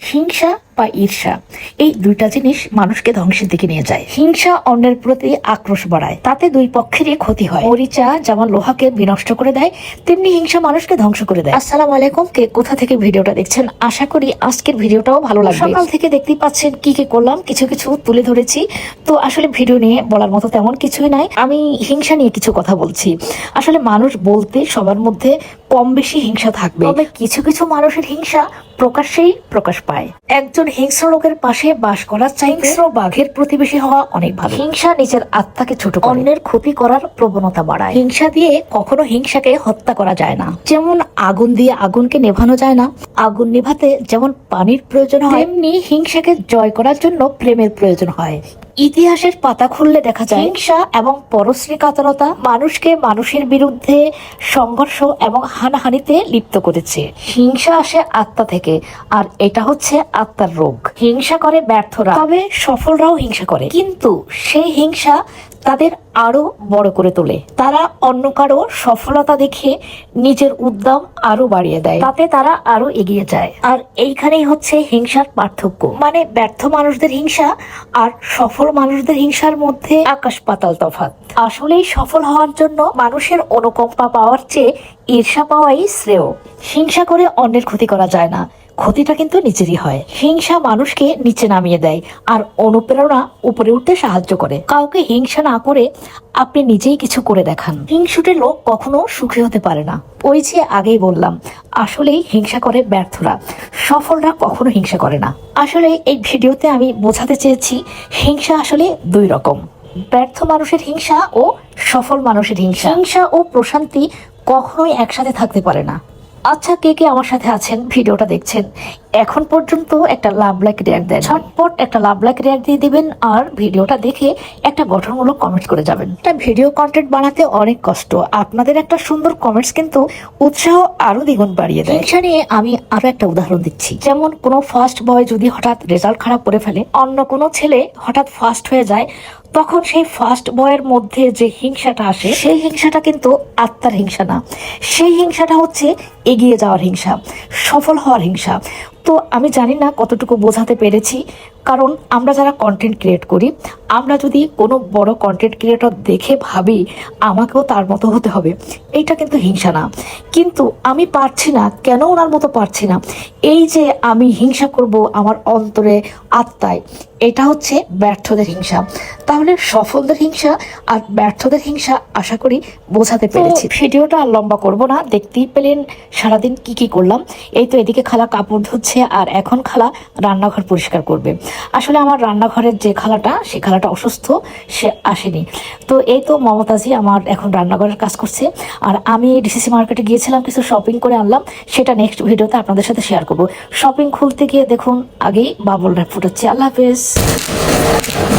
হিংসা বা ঈর্ষা। এই দুইটা জিনিস মানুষকে ধ্বংসের দিকে নিয়ে যায়। হিংসা অন্যের প্রতি আক্রোশ বাড়ায়। তাতে দুই পক্ষেরই ক্ষতি হয়। মরিচা যেমন লোহাকে বিনষ্ট করে দেয় তেমনি হিংসা মানুষকে ধ্বংস করে দেয়। আসসালামু আলাইকুম কে কোথা থেকে ভিডিওটা দেখছেন? আশা করি আজকের ভিডিওটাও ভালো লাগবে। সকাল থেকে দেখতেই পাচ্ছেন কি কি করলাম কিছু কিছু তুলে ধরেছি। তো আসলে ভিডিও নিয়ে বলার মতো তেমন কিছুই নাই। আমি হিংসা নিয়ে কিছু কথা বলছি। আসলে মানুষ বলতে সবার মধ্যে কম বেশি হিংসা থাকবে। তবে কিছু কিছু মানুষের হিংসা প্রকাশ্যেই প্রকাশ পায়। একজন হিংস্র লোকের পাশে বাস করার চাই হিংস্র বাঘের প্রতিবেশী হওয়া অনেক ভালো। হিংসা নিজের আত্মাকে ছোট অন্যের ক্ষতি করার প্রবণতা বাড়ায়। হিংসা দিয়ে কখনো হিংসাকে হত্যা করা যায় না। যেমন আগুন দিয়ে আগুনকে নেভানো যায় না আগুন নেভাতে যেমন পানির প্রয়োজন হয় তেমনি হিংসাকে জয় করার জন্য প্রেমের প্রয়োজন হয়। ইতিহাসের পাতা খুললে দেখা যায় হিংসা এবং পরশ্রী কাতরতা মানুষকে মানুষের বিরুদ্ধে সংঘর্ষ এবং হানাহানিতে লিপ্ত করেছে। হিংসা আসে আত্মা থেকে আর এটা হচ্ছে আত্মার রোগ। হিংসা করে ব্যর্থরা তবে সফলরাও হিংসা করে। কিন্তু সেই হিংসা তাদের আরও বড় করে তোলে। তারা অন্য কারও সফলতা দেখে নিজের উদ্যম আরও বাড়িয়ে দেয়। তাতে তারা আরও এগিয়ে যায়। আর এইখানেই হচ্ছে হিংসার পার্থক্য। মানে ব্যর্থ মানুষদের হিংসা আর সফল মানুষদের হিংসার মধ্যে আকাশ পাতাল তফাৎ। আসলেই সফল হওয়ার জন্য মানুষের অনুকম্পা পাওয়ার চেয়ে ঈর্ষা পাওয়াই শ্রেয়। হিংসা করে অন্যের ক্ষতি করা যায় না, ক্ষতিটা কিন্তু নিচেরই হয়। হিংসা মানুষকে নিচে নামিয়ে দেয় আর অনুপ্রেরণা উপরে উঠতে সাহায্য করে। কাউকে হিংসা না করে আপনি নিজেই কিছু করে দেখান। হিংসুটে লোক কখনো সুখী হতে পারে না। ওই যে আগেই বললাম, আসলেই হিংসা করে ব্যর্থরা। সফলরা কখনো হিংসা করে না। আসলে এই ভিডিওতে আমি বোঝাতে চেয়েছি, হিংসা আসলে দুই রকম। ব্যর্থ মানুষের হিংসা ও সফল মানুষের হিংসা। হিংসা ও প্রশান্তি কখনোই একসাথে থাকতে পারে না। আচ্ছা কে কে আমার সাথে আছেন? ভিডিওটা দেখছেন। এখন পর্যন্ত একটা লাভ লাইক রিয়াক্ট দেন। ঝটপট একটা লাভ লাইক রিয়াক্ট দিয়ে দিবেন আর ভিডিওটা দেখে একটা গঠনমূলক কমেন্ট করে যাবেন। একটা ভিডিও কন্টেন্ট বানাতে অনেক কষ্ট। আপনাদের একটা সুন্দর কমেন্টস কিন্তু উৎসাহ আরও দ্বিগুণ বাড়িয়ে দেয়। নিয়ে আমি আরও একটা উদাহরণ দিচ্ছি। যেমন কোনো ফার্স্ট বয় যদি হঠাৎ রেজাল্ট খারাপ করে ফেলে, অন্য কোনো ছেলে হঠাৎ ফার্স্ট হয়ে যায়, তখন সেই ফার্স্ট বয়ের মধ্যে যে হিংসাটা আসে, সেই হিংসাটা কিন্তু আত্মার হিংসা না। সেই হিংসাটা হচ্ছে এগিয়ে যাওয়ার হিংসা সফল হওয়ার হিংসা। তো আমি জানি না কতটুকু বোঝাতে পেরেছি কারণ আমরা যারা কন্টেন্ট ক্রিয়েট করি আমরা যদি কোনো বড় কন্টেন্ট ক্রিয়েটর দেখে ভাবি আমাকেও তার মতো হতে হবে এইটা কিন্তু হিংসা না। কিন্তু আমি পারছি না কেন ওনার মতো পারছি না? এই যে আমি হিংসা করব আমার অন্তরে আত্মায় এটা হচ্ছে ব্যর্থদের হিংসা। তাহলে সফলদের হিংসা আর ব্যর্থদের হিংসা আশা করি বোঝাতে পেরেছি। ভিডিওটা আর লম্বা করব না দেখতেই পেলেন সারাদিন কি কি করলাম। এই তো এদিকে খালা কাপড় ধুচ্ছে আর এখন খালা রান্নাঘর পরিষ্কার করবে। আসলে আমার রান্নাঘরের যে খালাটা, সে খালাটা অসুস্থ, সে আসেনি। তো এই তো মমতাজি আমার এখন রান্নাঘরের কাজ করছে। আর আমি ডিসিসি মার্কেটে গিয়েছিলাম, কিছু শপিং করে আনলাম। সেটা নেক্সট ভিডিওতে আপনাদের সাথে শেয়ার করব। শপিং খুলতে গিয়ে দেখুন, আগেই বাবল র্যাপ ফুটাচ্ছে। আল্লাহ হাফেজ।